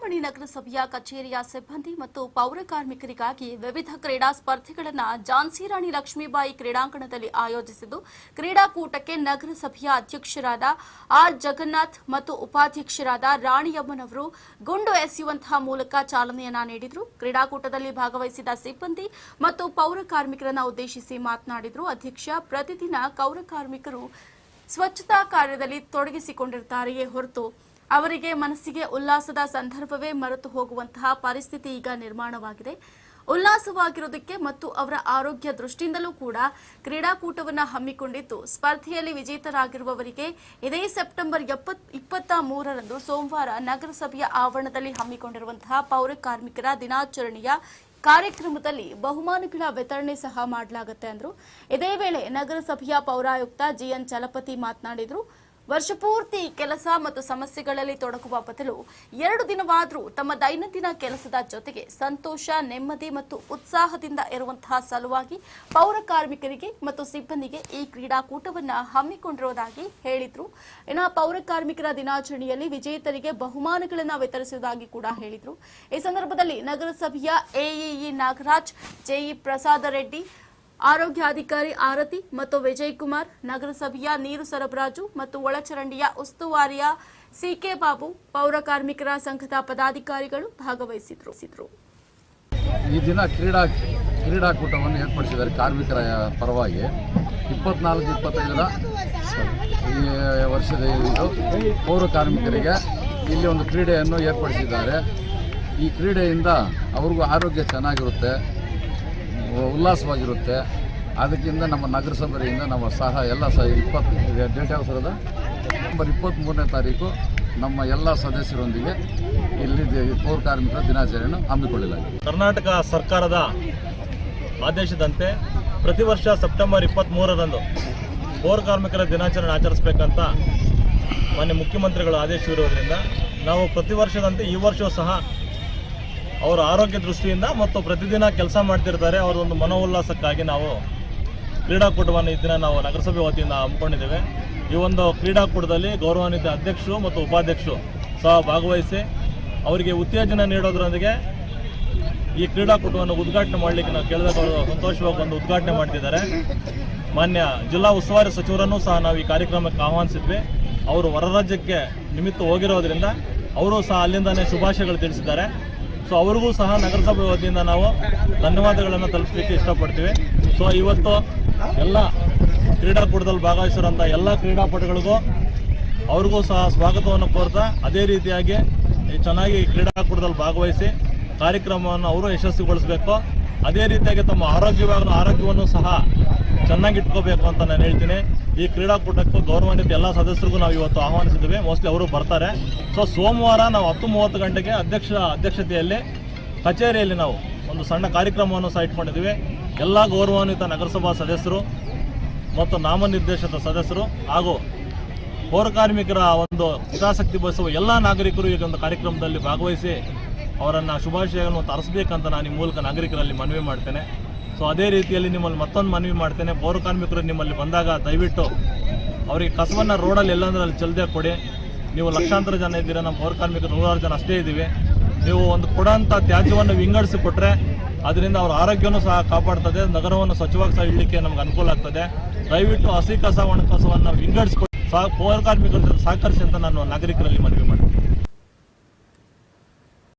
ಚಿಂತಾಮಣಿ ನಗರಸಭೆಯ ಕಚೇರಿಯ ಸಿಬ್ಬಂದಿ ಮತ್ತು ಪೌರ ಕಾರ್ಮಿಕರಿಗಾಗಿ ವಿವಿಧ ಕ್ರೀಡಾ ಸ್ಪರ್ಧೆಗಳನ್ನು ಝಾನ್ಸಿ ರಾಣಿ ಲಕ್ಷ್ಮೀಬಾಯಿ ಕ್ರೀಡಾಂಗಣದಲ್ಲಿ ಆಯೋಜಿಸಿದ್ದು, ಕ್ರೀಡಾಕೂಟಕ್ಕೆ ನಗರಸಭೆಯ ಅಧ್ಯಕ್ಷರಾದ ಆರ್ ಜಗನ್ನಾಥ್ ಮತ್ತು ಉಪಾಧ್ಯಕ್ಷರಾದ ರಾಣಿಯಮ್ಮನವರು ಗುಂಡು ಎಸೆಯುವಂತಹ ಮೂಲಕ ಚಾಲನೆಯನ್ನ ನೀಡಿದರು. ಕ್ರೀಡಾಕೂಟದಲ್ಲಿ ಭಾಗವಹಿಸಿದ ಸಿಬ್ಬಂದಿ ಮತ್ತು ಪೌರ ಕಾರ್ಮಿಕರನ್ನ ಉದ್ದೇಶಿಸಿ ಮಾತನಾಡಿದರು. ಅಧ್ಯಕ್ಷ, ಪ್ರತಿದಿನ ಪೌರ ಕಾರ್ಮಿಕರು ಸ್ವಚ್ಛತಾ ಕಾರ್ಯದಲ್ಲಿ ತೊಡಗಿಸಿಕೊಂಡಿರ್ತಾರೆಯೇ ಹೊರತು ಅವರಿಗೆ ಮನಸ್ಸಿಗೆ ಉಲ್ಲಾಸದ ಸಂದರ್ಭವೇ ಮರೆತು ಹೋಗುವಂತಹ ಪರಿಸ್ಥಿತಿ ಈಗ ನಿರ್ಮಾಣವಾಗಿದೆ. ಉಲ್ಲಾಸವಾಗಿರೋದಕ್ಕೆ ಮತ್ತು ಅವರ ಆರೋಗ್ಯ ದೃಷ್ಟಿಯಿಂದಲೂ ಕೂಡ ಕ್ರೀಡಾಕೂಟವನ್ನು ಹಮ್ಮಿಕೊಂಡಿದ್ದು, ಸ್ಪರ್ಧೆಯಲ್ಲಿ ವಿಜೇತರಾಗಿರುವವರಿಗೆ ಇದೇ ಸೆಪ್ಟೆಂಬರ್ ಇಪ್ಪತ್ತ ಮೂರರಂದು ಸೋಮವಾರ ನಗರಸಭೆಯ ಆವರಣದಲ್ಲಿ ಹಮ್ಮಿಕೊಂಡಿರುವಂತಹ ಪೌರ ಕಾರ್ಮಿಕರ ದಿನಾಚರಣೆಯ ಕಾರ್ಯಕ್ರಮದಲ್ಲಿ ಬಹುಮಾನಗಳ ವಿತರಣೆ ಸಹ ಮಾಡಲಾಗುತ್ತೆ ಅಂದ್ರು. ಇದೇ ವೇಳೆ ನಗರಸಭೆಯ ಪೌರಾಯುಕ್ತ ಜಿಎನ್ ಚಲಪತಿ ಮಾತನಾಡಿದ್ರು. ವರ್ಷಪೂರ್ತಿ ಕೆಲಸ ಮತ್ತು ಸಮಸ್ಯೆಗಳಲ್ಲಿ ತೊಡಗುವ ಬದಲು ಎರಡು ದಿನವಾದರೂ ತಮ್ಮ ದೈನಂದಿನ ಕೆಲಸದ ಜೊತೆಗೆ ಸಂತೋಷ, ನೆಮ್ಮದಿ ಮತ್ತು ಉತ್ಸಾಹದಿಂದ ಇರುವಂತಹ ಸಲುವಾಗಿ ಪೌರ ಕಾರ್ಮಿಕರಿಗೆ ಮತ್ತು ಸಿಬ್ಬಂದಿಗೆ ಈ ಕ್ರೀಡಾಕೂಟವನ್ನು ಹಮ್ಮಿಕೊಂಡಿರುವುದಾಗಿ ಹೇಳಿದ್ರು. ಇನ್ನು ಪೌರ ಕಾರ್ಮಿಕರ ದಿನಾಚರಣೆಯಲ್ಲಿ ವಿಜೇತರಿಗೆ ಬಹುಮಾನಗಳನ್ನು ವಿತರಿಸುವುದಾಗಿ ಕೂಡ ಹೇಳಿದರು. ಈ ಸಂದರ್ಭದಲ್ಲಿ ನಗರಸಭೆಯ ಎಇಇ ನಾಗರಾಜ್, ಜೆಇ ಪ್ರಸಾದ ರೆಡ್ಡಿ ಆರೋಗ್ಯಾಧಿಕಾರಿ ಆರತಿ ಮತ್ತು ವಿಜಯ್ ಕುಮಾರ್ ನಗರಸಭೆಯ ನೀರು ಸರಬರಾಜು ಮತ್ತು ಒಳಚರಂಡಿಯ ಉಸ್ತುವಾರಿಯ ಸಿಕೆ ಬಾಬು, ಪೌರ ಕಾರ್ಮಿಕರ ಸಂಘದ ಪದಾಧಿಕಾರಿಗಳು ಭಾಗವಹಿಸಿದ್ರು. ಈ ದಿನ ಕ್ರೀಡಾ ಕ್ರೀಡಾಕೂಟವನ್ನು ಏರ್ಪಡಿಸಿದ್ದಾರೆ ಕಾರ್ಮಿಕರ ಪರವಾಗಿ. ಇಪ್ಪತ್ನಾಲ್ಕು ಇಪ್ಪತ್ತೈದರ ಈ ವರ್ಷದ ಇದು ಪೌರ ಕಾರ್ಮಿಕರಿಗೆ ಇಲ್ಲಿ ಒಂದು ಕ್ರೀಡೆಯನ್ನು ಏರ್ಪಡಿಸಿದ್ದಾರೆ. ಈ ಕ್ರೀಡೆಯಿಂದ ಅವ್ರಿಗೂ ಆರೋಗ್ಯ ಚೆನ್ನಾಗಿರುತ್ತೆ. ಉಲ್ಲಾಸವಾಗಿರುತ್ತೆ. ಅದಕ್ಕಿಂತ ನಮ್ಮ ನಗರಸಭೆಯಿಂದ ನಮ್ಮ ಸಹ, ಎಲ್ಲ ಸಹ ಇಪ್ಪತ್ತು ಡೇಟ್ ಯಾವ ಸರದ ನವೆಂಬರ್ ಇಪ್ಪತ್ತ್ಮೂರನೇ ತಾರೀಕು ನಮ್ಮ ಎಲ್ಲ ಸದಸ್ಯರೊಂದಿಗೆ ಇಲ್ಲಿ ಪೌರ ಕಾರ್ಮಿಕರ ದಿನಾಚರಣೆಯನ್ನು ಹಮ್ಮಿಕೊಳ್ಳಲಾಗಿದೆ. ಕರ್ನಾಟಕ ಸರ್ಕಾರದ ಆದೇಶದಂತೆ ಪ್ರತಿ ವರ್ಷ ಸೆಪ್ಟೆಂಬರ್ ಇಪ್ಪತ್ತ್ಮೂರರಂದು ಪೌರ ಕಾರ್ಮಿಕರ ದಿನಾಚರಣೆ ಆಚರಿಸಬೇಕಂತ ಮಾನ್ಯ ಮುಖ್ಯಮಂತ್ರಿಗಳು ಆದೇಶವಿರುವುದರಿಂದ ನಾವು ಪ್ರತಿ ವರ್ಷದಂತೆ ಈ ವರ್ಷವೂ ಸಹ ಅವರ ಆರೋಗ್ಯ ದೃಷ್ಟಿಯಿಂದ ಮತ್ತು ಪ್ರತಿದಿನ ಕೆಲಸ ಮಾಡ್ತಿರ್ತಾರೆ. ಅವರ ಒಂದು ಮನೋಲ್ಲಾಸಕ್ಕಾಗಿ ನಾವು ಕ್ರೀಡಾಕೂಟವನ್ನು ಈ ದಿನ ನಾವು ನಗರಸಭೆ ವತಿಯಿಂದ ಹಮ್ಮಿಕೊಂಡಿದ್ದೇವೆ. ಈ ಒಂದು ಕ್ರೀಡಾಕೂಟದಲ್ಲಿ ಗೌರವಾನ್ವಿತ ಅಧ್ಯಕ್ಷರು ಮತ್ತು ಉಪಾಧ್ಯಕ್ಷರು ಸಹ ಭಾಗವಹಿಸಿ ಅವರಿಗೆ ಉತ್ತೇಜನ ನೀಡೋದ್ರೊಂದಿಗೆ ಈ ಕ್ರೀಡಾಕೂಟವನ್ನು ಉದ್ಘಾಟನೆ ಮಾಡಲಿಕ್ಕೆ ನಾವು ಕೇಳಿದಾಗ ಸಂತೋಷವಾಗಿ ಒಂದು ಉದ್ಘಾಟನೆ ಮಾಡ್ತಿದ್ದಾರೆ. ಮಾನ್ಯ ಜಿಲ್ಲಾ ಉಸ್ತುವಾರಿ ಸಚಿವರನ್ನು ಸಹ ನಾವು ಈ ಕಾರ್ಯಕ್ರಮಕ್ಕೆ ಆಹ್ವಾನಿಸಿದ್ವಿ. ಅವರು ಹೊರ ರಾಜ್ಯಕ್ಕೆ ನಿಮಿತ್ತ ಹೋಗಿರೋದ್ರಿಂದ ಅವರು ಸಹ ಅಲ್ಲಿಂದಲೇ ಶುಭಾಶಯಗಳು ತಿಳಿಸಿದ್ದಾರೆ. ಸೊ ಅವ್ರಿಗೂ ಸಹ ನಗರಸಭೆ ವತಿಯಿಂದ ನಾವು ಧನ್ಯವಾದಗಳನ್ನು ತಲುಪಲಿಕ್ಕೆ ಇಷ್ಟಪಡ್ತೀವಿ. ಸೊ ಇವತ್ತು ಎಲ್ಲ ಕ್ರೀಡಾಕೂಟದಲ್ಲಿ ಭಾಗವಹಿಸಿರುವಂಥ ಎಲ್ಲ ಕ್ರೀಡಾಪಟುಗಳಿಗೂ ಅವ್ರಿಗೂ ಸಹ ಸ್ವಾಗತವನ್ನು ಕೋರ್ತಾ ಅದೇ ರೀತಿಯಾಗಿ ಚೆನ್ನಾಗಿ ಕ್ರೀಡಾಕೂಟದಲ್ಲಿ ಭಾಗವಹಿಸಿ ಕಾರ್ಯಕ್ರಮವನ್ನು ಅವರು ಯಶಸ್ವಿಗೊಳಿಸಬೇಕು. ಅದೇ ರೀತಿಯಾಗಿ ತಮ್ಮ ಆರೋಗ್ಯವಾದ ಆರೋಗ್ಯವನ್ನು ಸಹ ಚೆನ್ನಾಗಿ ಇಟ್ಕೋಬೇಕು ಅಂತ ನಾನು ಹೇಳ್ತೀನಿ. ಈ ಕ್ರೀಡಾಕೂಟಕ್ಕೂ ಗೌರವಾನ್ವಿತ ಎಲ್ಲ ಸದಸ್ಯರಿಗೂ ನಾವು ಇವತ್ತು ಆಹ್ವಾನಿಸಿದ್ದೇವೆ. ಮೋಸ್ಟ್ಲಿ ಅವರು ಬರ್ತಾರೆ. ಸೊ ಸೋಮವಾರ ನಾವು ಹತ್ತು ಮೂವತ್ತು ಗಂಟೆಗೆ ಅಧ್ಯಕ್ಷ, ಅಧ್ಯಕ್ಷತೆಯಲ್ಲಿ, ಕಚೇರಿಯಲ್ಲಿ ನಾವು ಒಂದು ಸಣ್ಣ ಕಾರ್ಯಕ್ರಮವನ್ನು ಸಹ ಇಟ್ಕೊಂಡಿದ್ದೀವಿ. ಎಲ್ಲ ಗೌರವಾನ್ವಿತ ನಗರಸಭಾ ಸದಸ್ಯರು ಮತ್ತು ನಾಮನಿರ್ದೇಶಿತ ಸದಸ್ಯರು ಹಾಗೂ ಪೌರಕಾರ್ಮಿಕರ ಒಂದು ಹಿತಾಸಕ್ತಿ ಬಯಸುವ ಎಲ್ಲ ನಾಗರಿಕರು ಈ ಒಂದು ಕಾರ್ಯಕ್ರಮದಲ್ಲಿ ಭಾಗವಹಿಸಿ ಅವರನ್ನು ಶುಭಾಶಯಗಳನ್ನು ತರಿಸಬೇಕಂತ ನಾನು ಈ ಮೂಲಕ ನಾಗರಿಕರಲ್ಲಿ ಮನವಿ ಮಾಡ್ತೇನೆ. ಸೊ ಅದೇ ರೀತಿಯಲ್ಲಿ ನಿಮ್ಮಲ್ಲಿ ಮತ್ತೊಂದು ಮನವಿ ಮಾಡ್ತೇನೆ. ಪೌರ ಕಾರ್ಮಿಕರು ನಿಮ್ಮಲ್ಲಿ ಬಂದಾಗ ದಯವಿಟ್ಟು ಅವರಿಗೆ ಕಸವನ್ನು ರೋಡಲ್ಲಿ ಎಲ್ಲಂದ್ರೆ ಅಲ್ಲಿ ಚೆಲ್ಲದೆ ಕೊಡಿ. ನೀವು ಲಕ್ಷಾಂತರ ಜನ ಇದ್ದೀರಾ, ನಮ್ಮ ಪೌರ ಕಾರ್ಮಿಕರು ನೂರಾರು ಜನ ಅಷ್ಟೇ ಇದ್ದೀವಿ. ನೀವು ಒಂದು ಕೊಡೋಂಥ ತ್ಯಾಜ್ಯವನ್ನು ವಿಂಗಡಿಸಿ ಕೊಟ್ಟರೆ ಅದರಿಂದ ಅವರ ಆರೋಗ್ಯನೂ ಸಹ ಕಾಪಾಡ್ತದೆ, ನಗರವನ್ನು ಸ್ವಚ್ಛವಾಗಿ ಸಹ ಇಡಲಿಕ್ಕೆ ನಮ್ಗೆ ಅನುಕೂಲ ಆಗ್ತದೆ. ದಯವಿಟ್ಟು ಹಸಿ ಕಸ ಒಣ ಕಸವನ್ನು ವಿಂಗಡಿಸಿಕೊಟ್ಟು ಸಹ ಪೌರ ಕಾರ್ಮಿಕರ ಸಹಕರಿಸಿ ಅಂತ ನಾನು ನಾಗರಿಕರಲ್ಲಿ ಮನವಿ ಮಾಡ್ತೀನಿ.